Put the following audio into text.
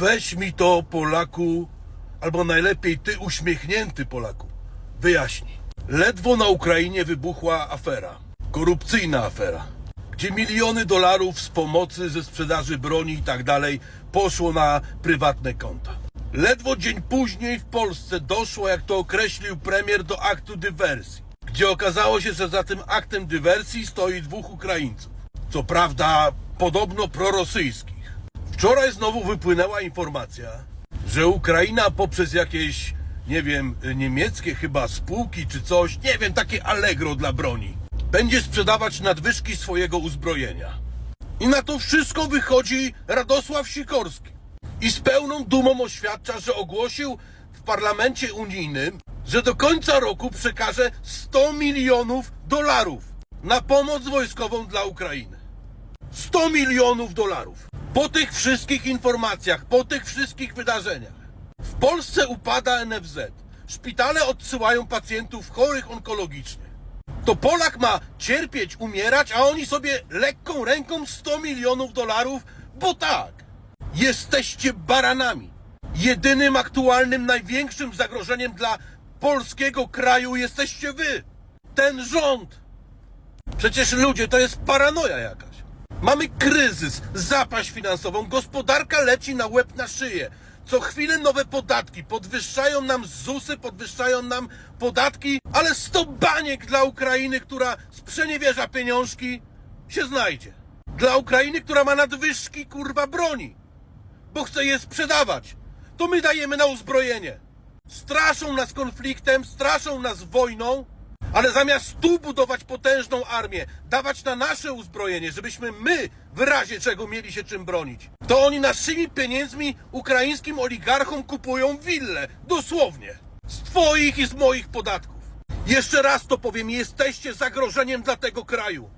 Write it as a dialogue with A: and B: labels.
A: Weź mi to, Polaku, albo najlepiej ty, uśmiechnięty Polaku, wyjaśnij. Ledwo na Ukrainie wybuchła afera, korupcyjna afera, gdzie miliony dolarów z pomocy ze sprzedaży broni i tak dalej poszło na prywatne konta. Ledwo dzień później w Polsce doszło, jak to określił premier, do aktu dywersji, gdzie okazało się, że za tym aktem dywersji stoi dwóch Ukraińców. Co prawda, podobno prorosyjskich. Wczoraj znowu wypłynęła informacja, że Ukraina poprzez jakieś, nie wiem, niemieckie chyba spółki czy coś, nie wiem, takie Allegro dla broni, będzie sprzedawać nadwyżki swojego uzbrojenia. I na to wszystko wychodzi Radosław Sikorski. I z pełną dumą oświadcza, że ogłosił w parlamencie unijnym, że do końca roku przekaże 100 milionów dolarów na pomoc wojskową dla Ukrainy. 100 milionów dolarów. Po tych wszystkich informacjach, po tych wszystkich wydarzeniach. W Polsce upada NFZ. Szpitale odsyłają pacjentów chorych onkologicznie. To Polak ma cierpieć, umierać, a oni sobie lekką ręką 100 milionów dolarów, bo tak. Jesteście baranami. Jedynym aktualnym, największym zagrożeniem dla polskiego kraju jesteście wy. Ten rząd. Przecież ludzie, to jest paranoja jakaś. Mamy kryzys, zapaść finansową, gospodarka leci na łeb na szyję. Co chwilę nowe podatki, podwyższają nam ZUSy, podwyższają nam podatki, ale 100 baniek dla Ukrainy, która sprzeniewierza pieniążki, się znajdzie. Dla Ukrainy, która ma nadwyżki, kurwa, broni, bo chce je sprzedawać. To my dajemy na uzbrojenie. Straszą nas konfliktem, straszą nas wojną, ale zamiast tu budować potężną armię, dawać na nasze uzbrojenie, żebyśmy my w razie czego mieli się czym bronić, to oni naszymi pieniędzmi ukraińskim oligarchom kupują wille. Dosłownie. Z twoich i z moich podatków. Jeszcze raz to powiem, jesteście zagrożeniem dla tego kraju.